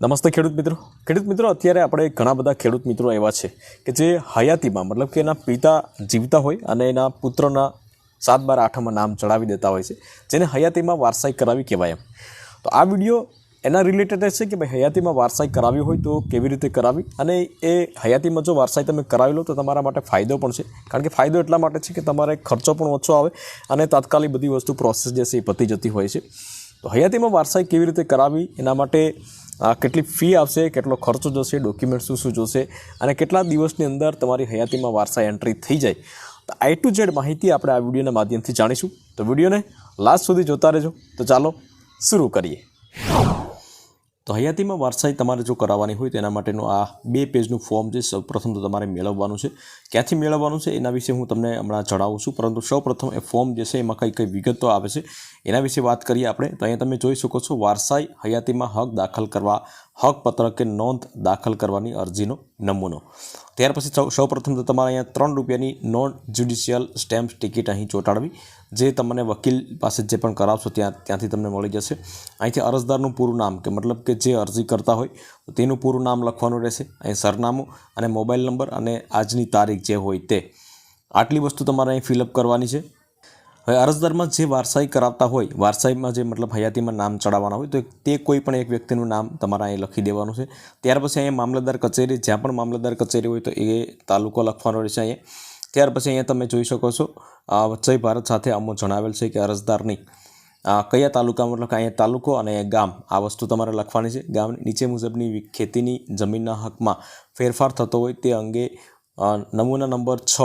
નમસ્તે ખેડૂત મિત્રો. ખેડૂત મિત્રો, અત્યારે આપણે ઘણા બધા ખેડૂત મિત્રો એવા છે કે જે હયાતીમાં, મતલબ કે એના પિતા જીવતા હોય અને એના પુત્રના સાત બાર આઠમાં નામ ચડાવી દેતા હોય છે, જેને હયાતીમાં વારસાઈ કરાવી કહેવાય એમ. તો આ વીડિયો એના રિલેટેડ છે કે ભાઈ હયાતીમાં વારસાઈ કરાવી હોય તો કેવી રીતે કરાવી? અને એ હયાતીમાં જો વારસાઈ તમે કરાવી લો તો તમારા માટે ફાયદો પણ છે. કારણ કે ફાયદો એટલા માટે છે કે તમારે ખર્ચો પણ ઓછો આવે અને તાત્કાલિક બધી વસ્તુ પ્રોસેસ જે છે એ પતી જતી હોય છે. તો હયાતીમાં વારસાઈ કેવી રીતે કરાવી? એના માટે કેટલી ફી આવશે કેટલો ખર્ચો જશે ડોક્યુમેન્ટ શું શું જોશે અને કેટલા દિવસની અંદર તમારી હયાતીમાં વારસા એન્ટ્રી થઈ જાય. તો આઈ ટુ ઝેડ માહિતી આપણે આ વિડીયોના માધ્યમથી જાણીશું. તો વિડીયોને લાસ્ટ સુધી જોતા રહેજો. તો ચાલો, શરૂ કરીએ. તો હયાતીમાં વારસાઈ તમારે જો કરાવવાની હોય તો એના માટેનું આ બે પેજનું ફોર્મ જે સૌપ્રથમ તો તમારે મેળવવાનું છે. ક્યાંથી મેળવવાનું છે એના વિશે હું તમને હમણાં જણાવું છું. પરંતુ સૌપ્રથમ એ ફોર્મ જે છે એમાં કઈ કઈ વિગતો આવે છે એના વિશે વાત કરીએ આપણે. તો અહીંયા તમે જોઈ શકો છો વારસાઈ હયાતીમાં હક દાખલ કરવા હક પત્ર કે નોંધ દાખલ કરવાની અરજીનો નમૂનો. ત્યાર પછી સૌ સૌપ્રથમ તો તમારે અહીંયા ત્રણ રૂપિયાની નોન જ્યુડિશિયલ સ્ટેમ્પ ટિકિટ અહીં ચોંટાડવી. જે તમને વકીલ પાસે જે પણ કરાવશો ત્યાં, ત્યાંથી તમને મળી જશે. અહીંથી અરજદારનું પૂરું નામ કે મતલબ કે જે અરજી કરતા હોય તેનું પૂરું નામ લખવાનું રહેશે, અહીં સરનામું અને મોબાઈલ નંબર અને આજની તારીખ જે હોય તે. આટલી વસ્તુ તમારે અહીં ફિલઅપ કરવાની છે. હવે અરજદારમાં જે વારસાઈ કરાવતા હોય, વારસાઈમાં જે મતલબ હયાતીમાં નામ ચડાવવાના હોય, તો તે કોઈ પણ એક વ્યક્તિનું નામ તમારે અહીં લખી દેવાનું છે. ત્યાર પછી અહીંયા મામલતદાર કચેરી, જ્યાં પણ મામલતદાર કચેરી હોય તો એ તાલુકો લખવાનો રહેશે અહીંયા. ત્યાર પછી અહીંયા તમે જોઈ શકો છો વચ્ચે ભારત સાથે અમો જણાવેલ છે કે અરજદારની કયા તાલુકા મતલબ અહીંયા તાલુકો અને ગામ, આ વસ્તુ તમારે લખવાની છે. ગામ નીચે મુજબની ખેતીની જમીનના હકમાં ફેરફાર થતો હોય તે અંગે નમૂના નંબર છ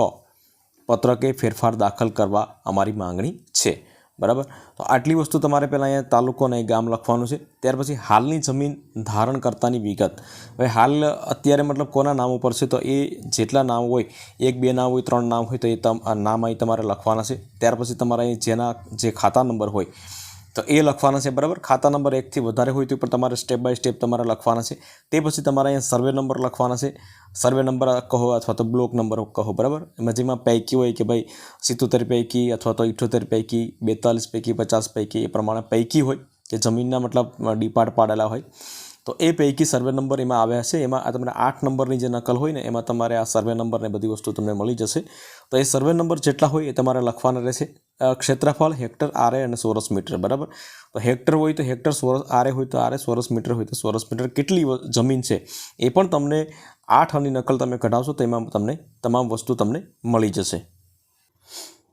પત્રકે ફેરફાર દાખલ કરવા અમારી માંગણી છે. બરાબર? તો આટલી વસ્તુ તમારે પહેલાં અહીંયા તાલુકો અને ગામ લખવાનું છે. ત્યાર પછી હાલની જમીન ધારણ કરતાની વિગત. હવે હાલ અત્યારે મતલબ કોના નામ ઉપર છે? તો એ જેટલા નામ હોય, એક, બે નામ હોય, ત્રણ નામ હોય, તો એ નામ અહીં તમારે લખવાના છે. ત્યાર પછી તમારે અહીં જેના, જે ખાતા નંબર હોય તો એ લખવાના છે, બરાબર? ખાતા નંબર એકથી વધારે હોય તો પણ તમારે સ્ટેપ બાય સ્ટેપ તમારે લખવાના છે. તે પછી તમારે અહીંયા સર્વે નંબર લખવાના છે. સર્વે નંબર કહો અથવા તો બ્લોક નંબર કહો, બરાબર? એમાં જેમાં પૈકી હોય કે ભાઈ સિત્તોતેર પૈકી અથવા તો ઇઠ્ઠોતેર પૈકી, બેતાલીસ પૈકી, પચાસ પૈકી, એ પ્રમાણે પૈકી હોય, કે જમીનના મતલબ ડીપાર્ટ પાડેલા હોય. તો એ પૈકી સર્વે નંબર એમાં આવ્યા છે. એમાં આ તમને આઠ નંબરની જે નકલ હોય ને, એમાં તમારે આ સર્વે નંબર ને બધી વસ્તુ તમને મળી જશે. તો એ સર્વે નંબર જેટલા હોય એ તમારે લખવાના રહેશે. ક્ષેત્રફળ હેક્ટર આરે અને સોરસ મીટર, બરાબર? તો હેક્ટર હોય તો હેક્ટર સોરસ આરે હોય તો આરે સોરસ મીટર હોય તો સોરસ મીટર. કેટલી જમીન છે એ પણ તમને આઠ આની નકલ તમે કઢાવશો તો એમાં તમને તમામ વસ્તુ તમને મળી જશે.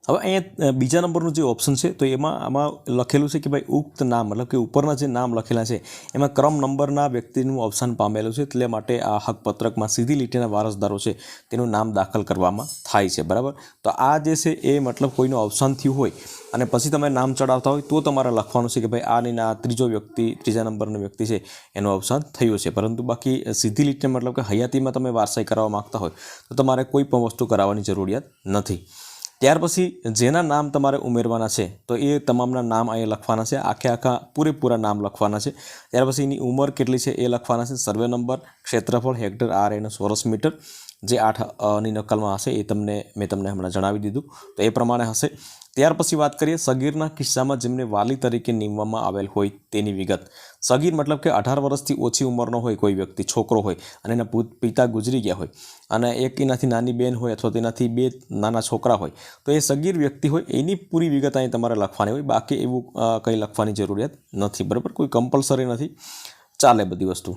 હવે અહીંયા બીજા નંબરનું જે ઓપ્શન છે, તો એમાં, આમાં લખેલું છે કે ભાઈ ઉક્ત નામ, મતલબ કે ઉપરના જે નામ લખેલા છે, એમાં ક્રમ નંબરના વ્યક્તિનું અવસાન પામેલું છે, એટલે માટે આ હકપત્રકમાં સીધી લીટીના વારસદારો છે, તેનું નામ દાખલ કરવામાં થાય છે, બરાબર? તો આ જે છે, એ મતલબ કોઈનું અવસાન થયું હોય, અને પછી તમે નામ ચડાવતા હોય, તો તમારે લખવાનું છે કે ભાઈ આ ને આ ત્રીજો વ્યક્તિ, ત્રીજા નંબરનો વ્યક્તિ છે, એનું અવસાન થયું છે, પરંતુ બાકી સીધી લીટીને મતલબ કે હયાતીમાં તમે વારસાઈ કરાવવા માગતા હોય, તો તમારે કોઈ પણ વસ્તુ કરાવવાની જરૂરિયાત નથી. ત્યાર પછી જેના નામ તમારે ઉમેરવાના છે, તો એ તમામના નામ અહીંયા લખવાના છે, આખે આખા પૂરેપૂરા નામ લખવાના છે. ત્યાર પછી એની ઉંમર કેટલી છે એ લખવાના છે, સર્વે નંબર, ક્ષેત્રફળ, હેક્ટર, આર એનો ચોરસ મીટર. જે આઠ અ, નકલમાં હશે એ તમને મેં તમને હમણાં જણાવી દીધું. તો એ પ્રમાણે હશે. ત્યાર પછી વાત કરીએ સગીરના કિસ્સામાં જેમને વાલી તરીકે નીમવામાં આવેલ હોય તેની વિગત. સગીર મતલબ કે અઢાર વર્ષથી ઓછી ઉંમરનો હોય કોઈ વ્યક્તિ છોકરો હોય અને એના પિતા ગુજરી ગયા હોય અને એક એનાથી નાની બેન હોય અથવા તેનાથી બે નાના છોકરા હોય તો એ સગીર વ્યક્તિ હોય એની પૂરી વિગત અહીં તમારે લખવાની હોય. બાકી એવું કંઈ લખવાની જરૂરિયાત નથી. બરાબર? કોઈ કમ્પલસરી નથી. ચાલે બધી વસ્તુ.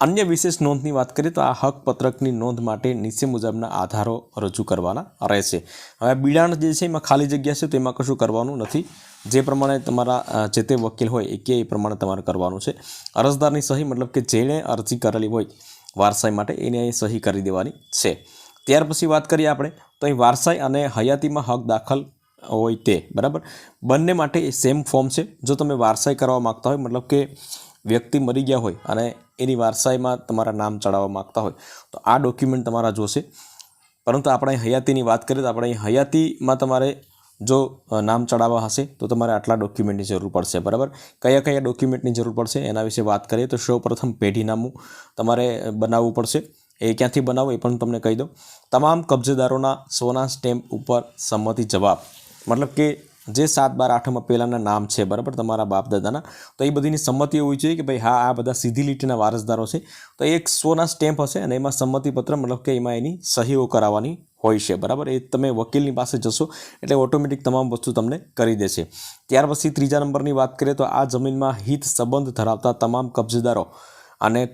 અન્ય વિશેષ નોંધની વાત કરીએ તો આ હક પત્રકની નોંધ માટે નીચે મુજબના આધારો રજૂ કરવાના રહેશે. હવે બિડાણ જે છે એમાં ખાલી જગ્યા છે તો એમાં કશું કરવાનું નથી. જે પ્રમાણે તમારા જે તે વકીલ હોય એ કે એ પ્રમાણે તમારે કરવાનું છે. અરજદારની સહી મતલબ કે જેણે અરજી કરેલી હોય વારસાઈ માટે એને અહીં સહી કરી દેવાની છે. ત્યાર પછી વાત કરીએ આપણે, તો અહીં વારસાઈ અને હયાતીમાં હક દાખલ હોય તે, બરાબર? બંને માટે સેમ ફોર્મ છે. જો તમે વારસાઈ કરવા માગતા હોય મતલબ કે વ્યક્તિ મરી ગયા હોય અને એની વારસાઈમાં તમારા નામ ચડાવવા માગતા હોય, તો આ ડોક્યુમેન્ટ તમારા જોશે. પરંતુ આપણે હયાતીની વાત કરીએ તો આપણે અહીં હયાતીમાં તમારે જો નામ ચડાવવા હશે, તો તમારે આટલા ડોક્યુમેન્ટની જરૂર પડશે, બરાબર? કયા કયા ડોક્યુમેન્ટની જરૂર પડશે એના વિશે વાત કરીએ તો સૌપ્રથમ પેઢીનામું તમારે બનાવવું પડશે. એ ક્યાંથી બનાવો એ પણ તમને કહી દઉં. તમામ કબજેદારોના સોના સ્ટેમ્પ ઉપર સંમતિ જવાબ. મતલબ કે જે સાત બાર આઠમાં પહેલાંના નામ છે, બરાબર, તમારા બાપ દાદાના તો એ બધીની સંમતિ હોવી જોઈએ કે ભાઈ, હા, આ બધા સીધી લીટીના વારસદારો છે. તો એક સોના સ્ટેમ્પ હશે અને એમાં સંમતિપત્ર, મતલબ કે એમાં એની સહીઓ કરાવવાની હોય છે, બરાબર? એ તમે વકીલની પાસે જશો, એટલે ઓટોમેટિક તમામ વસ્તુ તમને કરી દેશે. ત્યાર પછી ત્રીજા નંબરની વાત કરીએ તો આ જમીનમાં હિત સંબંધ ધરાવતા તમામ કબજેદારો અને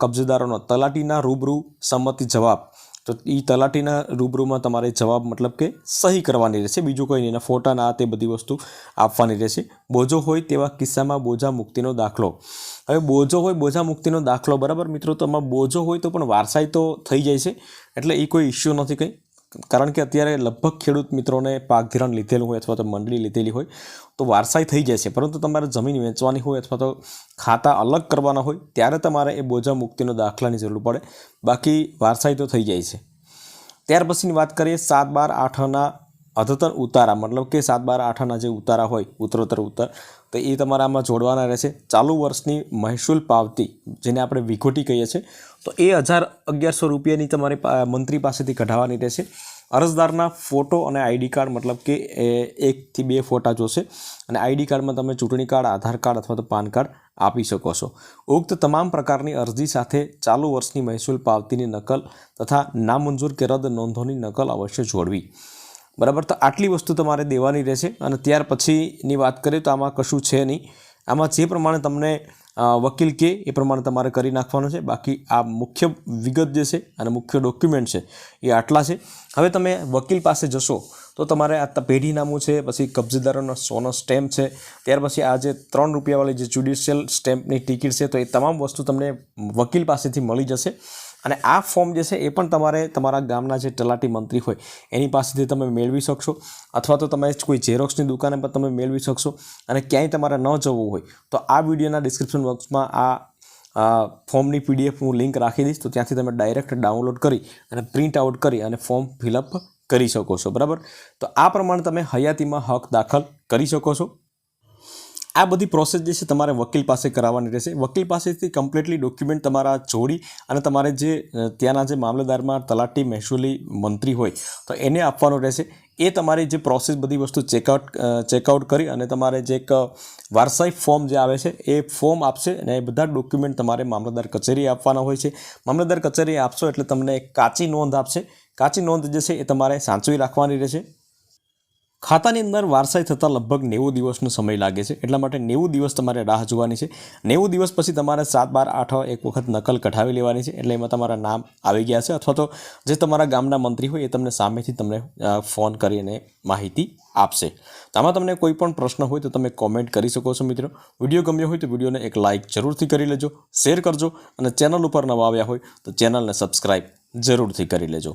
કબજેદારોનો તલાટીના રૂબરૂ સંમતિ જવાબ તો એ તલાટીના રૂબરૂમાં તમારે જવાબ મતલબ કે સહી કરવાની રહેશે. બીજું કોઈ નહીં, એના ફોટાના આ તે બધી વસ્તુ આપવાની રહેશે. બોજો હોય તેવા કિસ્સામાં બોજા મુક્તિનો દાખલો. હવે બોજો હોય, બોજા મુક્તિનો દાખલો, બરાબર મિત્રો? તો બોજો હોય તો પણ વારસાઈ તો થઈ જાય છે. એટલે એ કોઈ ઇસ્યુ નથી કંઈ. કારણ કે અત્યારે લગભગ ખેડૂત મિત્રોને પાક ધિરાણ લીધેલું હોય અથવા તો મંડળી લીધેલી હોય તો વારસાઈ થઈ જાય છે. પરંતુ તમારે જમીન વેચવાની હોય અથવા તો ખાતા અલગ કરવાના હોય ત્યારે તમારે એ બોજા મુક્તિનો દાખલાની જરૂર પડે. બાકી વારસાઈ તો થઈ જાય છે. ત્યાર પછીની વાત કરીએ સાત બાર આઠના અદ્યતન ઉતારા. મતલબ કે સાત બાર આઠના જે ઉતારા હોય, ઉત્તરોત્તર ઉત્તર તો એ તમારે આમાં જોડવાના રહેશે. ચાલુ વર્ષની મહેસૂલ પાવતી, જેને આપણે વિઘોટી કહીએ છીએ, તો એ હજાર અગિયારસો રૂપિયાની તમારે મંત્રી પાસેથી કઢાવવાની રહેશે. અરજદારના ફોટો અને આઈડી કાર્ડ, મતલબ કે એ એકથી બે ફોટા જોશે. અને આઈડી કાર્ડમાં તમે ચૂંટણી કાર્ડ, આધાર કાર્ડ અથવા તો પાન કાર્ડ આપી શકો છો. ઉક્ત તમામ પ્રકારની અરજી સાથે ચાલુ વર્ષની મહેસૂલ પાવતીની નકલ તથા નામંજૂર કે રદ નોંધોની નકલ અવશ્ય જોડવી. બરાબર? તો આટલી વસ્તુ તમારે દેવાની રહેશે. અને ત્યાર પછીની વાત કરીએ તો આમાં કશું છે નહીં. આમાં જે પ્રમાણે તમને વકીલ કે એ પ્રમાણે તમારે કરી નાખવાનું છે. બાકી આ મુખ્ય વિગત જે છે અને મુખ્ય ડોક્યુમેન્ટ છે એ આટલા છે. હવે તમે વકીલ પાસે જશો તો તમારે આ પેઢીનામું છે, પછી કબજેદારોનો સોનો સ્ટેમ્પ છે, ત્યાર પછી આ જે ત્રણ રૂપિયાવાળી જે જ્યુડિશિયલ સ્ટેમ્પની ટિકિટ છે, તો એ તમામ વસ્તુ તમને વકીલ પાસેથી મળી જશે. અને આ ફોર્મ જે છે એ પણ તમારે તમારા ગામના જે તલાટી મંત્રી હોય, એની પાસેથી તમે મેળવી શકશો. અથવા તો તમે કોઈ ઝેરોક્સની દુકાને પણ તમે મેળવી શકશો. અને ક્યાંય તમારે ન જવું હોય, તો આ વિડીયોના ડિસ્ક્રિપ્શન બોક્સમાં આ ફોર્મની પીડીએફ હું લિંક રાખી દઈશ. તો ત્યાંથી તમે ડાયરેક્ટ ડાઉનલોડ કરી અને પ્રિન્ટ આઉટ કરી અને ફોર્મ ફિલઅપ કરી શકો છો. બરાબર? તો આ પ્રમાણે તમે હયાતીમાં હક દાખલ કરી શકો છો. આ બધી પ્રોસેસ જે છે તમારે વકીલ પાસે કરાવવાની રહેશે. વકીલ પાસેથી કમ્પ્લીટલી ડોક્યુમેન્ટ તમારા જોડી અને તમારે જે ત્યાંના જે મામલતદારમાં તલાટી મહેસૂલી મંત્રી હોય, તો એને આપવાનું રહેશે. એ તમારી જે પ્રોસેસ બધી વસ્તુ ચેકઆઉટ ચેકઆઉટ કરી અને તમારે જે એક વારસાઈ ફોર્મ જે આવે છે, એ ફોર્મ આપશે અને એ બધા ડોક્યુમેન્ટ તમારે મામલતદાર કચેરીએ આપવાના હોય છે. મામલતદાર કચેરીએ આપશો એટલે તમને કાચી નોંધ આપશે. કાચી નોંધ જે છે એ તમારે સાચવી રાખવાની રહેશે. ખાતાની અંદર વારસાઈ થતાં લગભગ નેવું દિવસનો સમય લાગે છે. એટલા માટે નેવું દિવસ તમારે રાહ જોવાની છે. નેવું દિવસ પછી તમારે સાત, બાર, આઠ એક વખત નકલ કઢાવી લેવાની છે. એટલે એમાં તમારા નામ આવી ગયા છે. અથવા તો જે તમારા ગામના મંત્રી હોય એ તમને સામેથી તમને ફોન કરીને માહિતી આપશે. આમાં તમને કોઈ પણ પ્રશ્ન હોય તો તમે કોમેન્ટ કરી શકો છો મિત્રો. વીડિયો ગમ્યો હોય તો વિડીયોને એક લાઇક જરૂરથી કરી લેજો, શેર કરજો અને ચેનલ ઉપર નવા આવ્યા હોય તો ચેનલને સબસ્ક્રાઈબ જરૂરથી કરી લેજો.